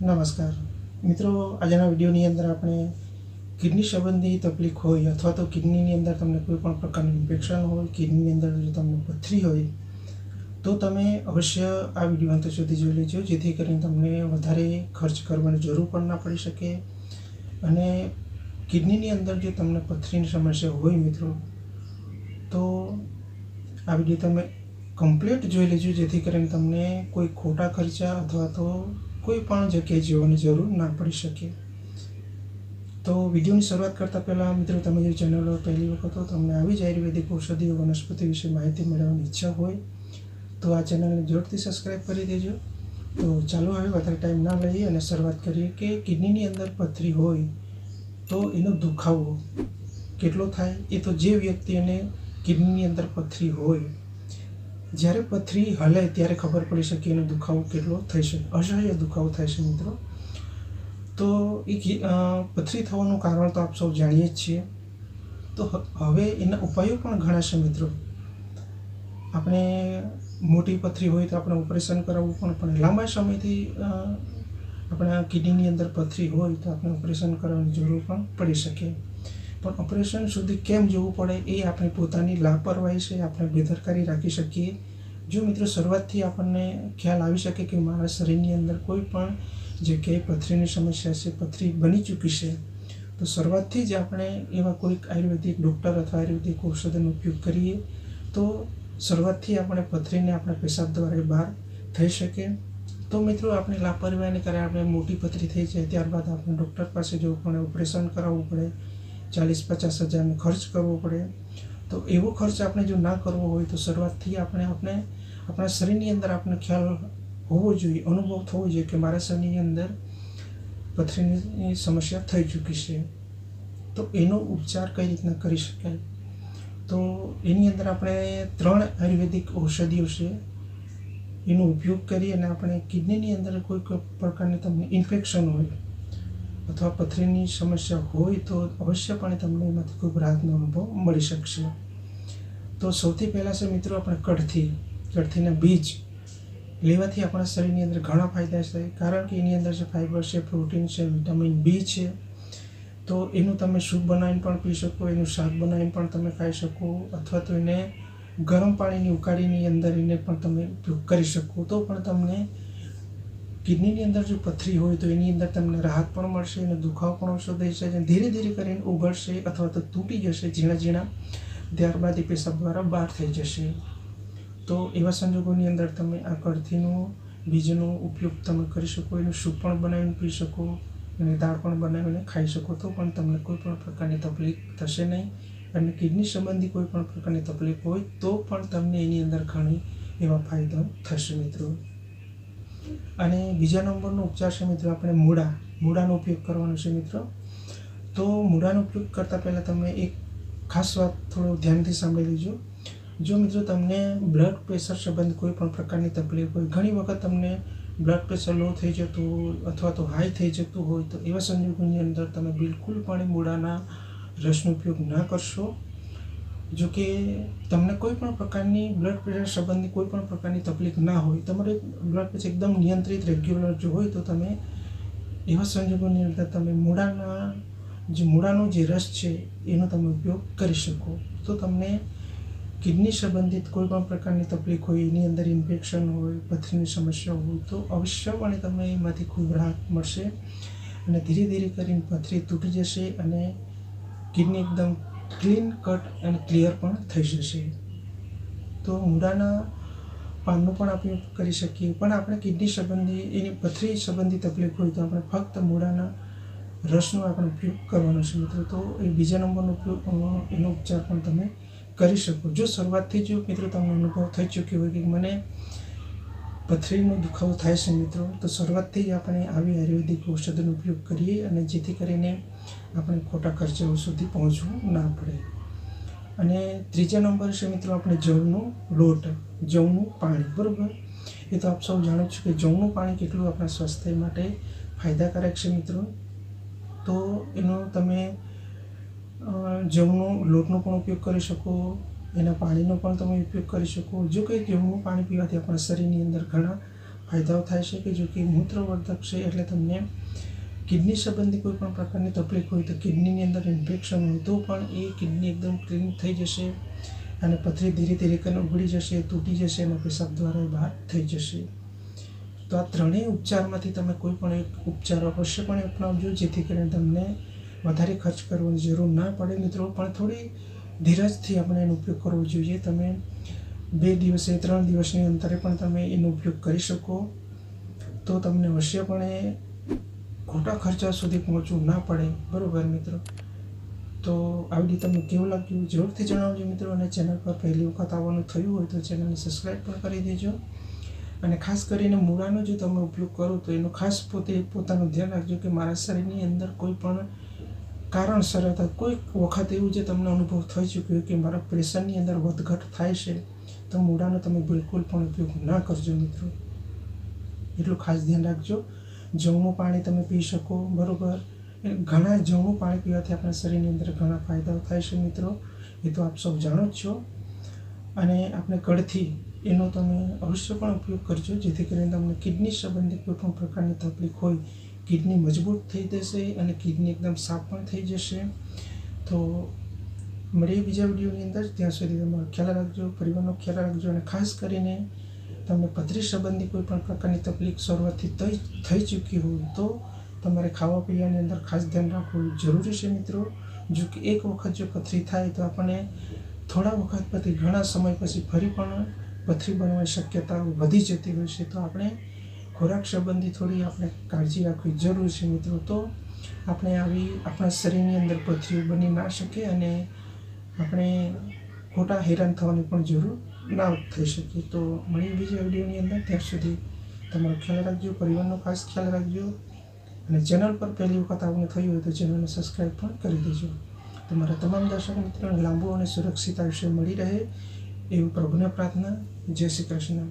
નમસ્કાર. મિત્રો, આજના વિડીયોની અંદર આપણે કિડની સંબંધી તકલીફ હોય અથવા તો કિડનીની અંદર તમને કોઈ પણ પ્રકારનું ઇન્ફેક્શન હોય, કિડનીની અંદર જો તમને પથરી હોય, તો તમે અવશ્ય આ વીડિયો અંત સુધી જોઈ લેજો, જેથી કરીને તમને વધારે ખર્ચ કરવાની જરૂર પણ ના પડી શકે. અને કિડનીની અંદર જો તમને પથરીની સમસ્યા હોય મિત્રો, તો આ વીડિયો તમે કમ્પ્લીટ જોઈ લેજો, જેથી કરીને તમને કોઈ ખોટા ખર્ચા અથવા તો કોઈ પણ જગ્યાએ જવાની જરૂર ના પડી શકે. તો વિડીયોની શરૂઆત કરતાં પહેલાં મિત્રો, તમે જે ચેનલ પહેલી વખત હો, તમને આવી જ આયુર્વેદિક ઔષધિઓ વનસ્પતિ વિશે માહિતી મેળવવાની ઈચ્છા હોય, તો આ ચેનલને જરૂરથી સબસ્ક્રાઈબ કરી દેજો. તો ચાલો હવે વધારે ટાઈમ ના લઈએ અને શરૂઆત કરીએ કે કિડનીની અંદર પથરી હોય તો એનો દુખાવો કેટલો થાય, એ તો જે વ્યક્તિને કિડનીની અંદર પથરી હોય જ્યારે પથરી હલે ત્યારે ખબર પડી શકે એનો દુખાવો કેટલો થઈ છે અસહ્ય દુખાવો થાય છે મિત્રો. તો એ પથરી થવાનું કારણ તો આપ સૌ જાણીએ જ છીએ. તો હવે એના ઉપાયો પણ ઘણા છે મિત્રો. આપણે મોટી પથરી હોય તો આપણે ઓપરેશન કરાવવું પણ પડે. લાંબા સમયથી આપણા કિડનીની અંદર પથરી હોય તો આપણે ઓપરેશન કરવાની જરૂર પણ પડી શકે. પણ ઓપરેશન સુધી કેમ જવું પડે એ આપણી પોતાની લાપરવાહી છે. આપણે બેદરકારી રાખી શકીએ. જો મિત્રો શરૂઆતથી આપણને ખ્યાલ આવી શકે કે મારા શરીરની અંદર કોઈ પણ જગ્યાએ પથરીની સમસ્યા છે, પથરી બની ચૂકી છે, તો શરૂઆતથી જ આપણે એવા કોઈક આયુર્વેદિક ડૉક્ટર અથવા આયુર્વેદિક ઔષધનો ઉપયોગ કરીએ, તો શરૂઆતથી આપણે પથરીને આપણા પેશાબ દ્વારા બહાર થઈ શકે. તો મિત્રો આપણે લાપરવાહીને કારણે આપણે મોટી પથરી થઈ જાય, ત્યારબાદ આપણે ડૉક્ટર પાસે જવું પડે, ઓપરેશન કરાવવું પડે, ચાલીસ પચાસ હજારનો ખર્ચ કરવો પડે. તો એવો ખર્ચ આપણે જો ના કરવો હોય તો શરૂઆતથી આપણે આપણે આપણા શરીરની અંદર આપણે ખ્યાલ હોવો જોઈએ, અનુભવ થવો જોઈએ કે મારા શરીરની અંદર પથરીની સમસ્યા થઈ ચૂકી છે. તો એનો ઉપચાર કઈ રીતના કરી શકાય? તો એની અંદર આપણે ત્રણ આયુર્વેદિક ઔષધિઓ છે. એનો ઉપયોગ કરી અને આપણે કિડનીની અંદર કોઈ પ્રકારની તમને ઇન્ફેક્શન હોય અથવા પથરીની સમસ્યા હોય તો અવશ્યપણે તમને એમાંથી ખૂબ રાહતનો અનુભવ મળી શકશે. તો સૌથી પહેલાં છે મિત્રો આપણે કડથી કડથીના બીજ લેવાથી આપણા શરીરની અંદર ઘણા ફાયદા છે, કારણ કે એની અંદર છે ફાઇબર છે પ્રોટીન છે વિટામિન બી છે. તો એનું તમે સૂપ બનાવીને પણ પી શકો, એનું શાક બનાવીને પણ તમે ખાઈ શકો, અથવા તો એને ગરમ પાણીની ઉકાળીની અંદર એને પણ તમે ઉપયોગ કરી શકો. તો પણ તમને કિડનીની અંદર જો પથરી હોય તો એની અંદર તમને રાહત પણ મળશે અને દુખાવો પણ ઓછો થઈ અને ધીરે ધીરે કરીને ઉભરશે અથવા તો તૂટી જશે ઝીણા ઝીણા. ત્યારબાદ એ પેશાબ દ્વારા બહાર થઈ જશે. તો એવા સંજોગોની અંદર તમે આ કળથીનો, બીજનો ઉપયોગ તમે કરી શકો, એનું સૂપ પણ બનાવીને પી શકો, અને દાળ પણ બનાવીને ખાઈ શકો, તો પણ તમને કોઈ પણ પ્રકારની તકલીફ થશે નહીં. અને કિડની સંબંધી કોઈ પણ પ્રકારની તકલીફ હોય તો પણ તમને એની અંદર ઘણી એવા ફાયદા થશે મિત્રો. અને બીજા નંબરનો ઉપચાર છે મિત્રો આપણે મૂળા. મૂળાનો ઉપયોગ કરવાનો છે મિત્રો. તો મૂળાનો ઉપયોગ કરતાં પહેલાં તમે એક ખાસ વાત થોડું ધ્યાનથી સાંભળી લેજો. જો મિત્રો તમને બ્લડ પ્રેશર સંબંધ કોઈ પણ પ્રકારની તકલીફ હોય, ઘણી વખત તમને બ્લડ પ્રેશર લો થઈ જતું હોય અથવા તો હાઈ થઈ જતું હોય, તો એવા સંજોગોની અંદર તમે બિલકુલ પણ મૂળાના રસનો ઉપયોગ ન કરશો. જો કે તમને કોઈ પણ પ્રકારની બ્લડ પ્રેશર સંબંધી કોઈ પણ પ્રકારની તકલીફ ના હોય, તમારે બ્લડ પ્રેશર એકદમ નિયંત્રિત રેગ્યુલર જો હોય તો તમે એવા સંજોગોની અંદર તમે મૂળાના, જે મૂળાનો જે રસ છે, એનો તમે ઉપયોગ કરી શકો. તો તમને કિડની સંબંધિત કોઈ પણ પ્રકારની તકલીફ હોય, એની અંદર ઇન્ફેક્શન હોય, પથરીની સમસ્યા હોય, તો અવશ્યપણે તમને એમાંથી ખૂબ રાહત મળશે. અને ધીરે ધીરે કરીને પથરી તૂટી જશે અને કિડની એકદમ ક્લીન કટ એન્ડ ક્લિયર પણ થઈ જશે. તો મૂળાના પાનનો પણ આપણે કરી શકીએ. પણ આપણે કિડની સંબંધી, એની પથરી સંબંધી તકલીફ હોય તો આપણે ફક્ત મૂળાના રસનો આપણે ઉપયોગ કરવાનો છે મિત્રો. તો એ બીજા નંબરનો ઉપયોગ એનો ઉપચાર પણ તમે કરી શકો. જો શરૂઆતથી જો મિત્રો તમને અનુભવ થઈ ચૂક્યો હોય કે મને પથરીનો દુખાવો થાય છે મિત્રો, તો શરૂઆતથી આપણે આવી આયુર્વેદિક ઔષધોનો ઉપયોગ કરીએ અને જેથી કરીને આપણે ખોટા ખર્ચાઓ સુધી પહોંચવું ના પડે. અને ત્રીજા નંબર છે મિત્રો આપણે જવનો લોટ, જવનું પાણી, બરાબર? એ તો આપ સૌ જાણો છો કે જવનું પાણી કેટલું આપણા સ્વાસ્થ્ય માટે ફાયદાકારક છે મિત્રો. તો એનો તમે જવનો લોટનો પણ ઉપયોગ કરી શકો એના પાણીનો પણ તમે ઉપયોગ કરી શકો. જો કે ગેહુંનું પાણી પીવાથી આપણા શરીરની અંદર ઘણા ફાયદાઓ થાય છે કે જો કે મૂત્રવર્ધક છે એટલે તમને કિડની સંબંધી કોઈ પણ પ્રકારની તકલીફ હોય તો કિડનીની અંદર ઇન્ફેક્શન હોય તો પણ એ કિડની એકદમ ક્લીન થઈ જશે અને પથરી ધીરે ધીરે કરીને ઉગડી જશે, તૂટી જશે અને પેશાબ દ્વારા બહાર થઈ જશે. તો આ ત્રણેય ઉપચારમાંથી તમે કોઈ પણ એક ઉપચાર અવશ્યપણે અપનાવજો, જેથી કરીને તમને વધારે ખર્ચ કરવાની જરૂર ના પડે. મિત્રો, પણ થોડી ધીરજથી આપણે એનો ઉપયોગ કરવો જોઈએ. તમે બે દિવસે, ત્રણ દિવસની અંતરે પણ તમે એનો ઉપયોગ કરી શકો. તો તમને અવશ્યપણે ખોટા ખર્ચા સુધી પહોંચવું ના પડે. બરાબર મિત્રો? તો આવી રીતે તમને કેવું લાગ્યું જરૂરથી જણાવજો મિત્રો. અને ચેનલ પર પહેલી વખત આવવાનું થયું હોય તો ચેનલને સબસ્ક્રાઈબ પણ કરી દેજો. અને ખાસ કરીને મૂળાનો જો તમે ઉપયોગ કરો તો એનો ખાસ પોતે પોતાનું ધ્યાન રાખજો કે મારા શરીરની અંદર કોઈ પણ કારણસર હતા. કોઈ વખત એવું જે તમને અનુભવ થઈ ચૂક્યો કે મારા પ્રેશરની અંદર વધઘટ થાય છે, તો મૂળાનો તમે બિલકુલ પણ ઉપયોગ ના કરજો મિત્રો. એટલું ખાસ ધ્યાન રાખજો. જવનું પાણી તમે પી શકો, બરાબર? ઘણા જવનું પાણી પીવાથી આપણા શરીરની અંદર ઘણા ફાયદાઓ થાય છે મિત્રો. એ તો આપ સૌ જાણો જ છો. અને આપણે કડથી એનો તમે અવશ્ય પણ ઉપયોગ કરજો, જેથી કરીને તમને કિડની સંબંધિત કોઈ પણ પ્રકારની તકલીફ હોય કિડની મજબૂત થઈ જશે અને કિડની એકદમ સાફ પણ થઈ જશે. તો મળીએ બીજા વિડીયોની અંદર. ત્યાં સુધી તમારો ખ્યાલ રાખજો, પરિવારનો ખ્યાલ રાખજો અને ખાસ કરીને તમને પથરી સંબંધી કોઈ પણ પ્રકારની તકલીફ શરૂઆતથી થઈ થઈ ચૂકી હોય તો તમારે ખાવા પીવાની અંદર ખાસ ધ્યાન રાખવું જરૂરી છે મિત્રો. જો કે એક વખત જો પથરી થાય તો આપણને થોડા વખત પછી ઘણા સમય પછી ફરી પણ પથરી બનવાની શક્યતા વધી જતી હોય છે. તો આપણે ખોરાક સંબંધી થોડી આપણે કાળજી રાખવી જરૂર છે મિત્રો. તો આપણે આવી આપણા શરીરની અંદર પથરીઓ બની ના શકે અને આપણે ખોટા હેરાન થવાની પણ જરૂર ના થઈ શકે. તો મળીએ બીજા વિડીયોની અંદર. ત્યાં સુધી તમારો ખ્યાલ રાખજો, પરિવારનો ખાસ ખ્યાલ રાખજો અને ચેનલ પર પહેલી વખત આવવાનું થયું હોય તો ચેનલને સબસ્ક્રાઈબ પણ કરી દેજો. તમારા તમામ દર્શક મિત્રોને લાંબુ અને સુરક્ષિત આયુષ્ય મળી રહે એવું પ્રભુને પ્રાર્થના. જય શ્રી કૃષ્ણ.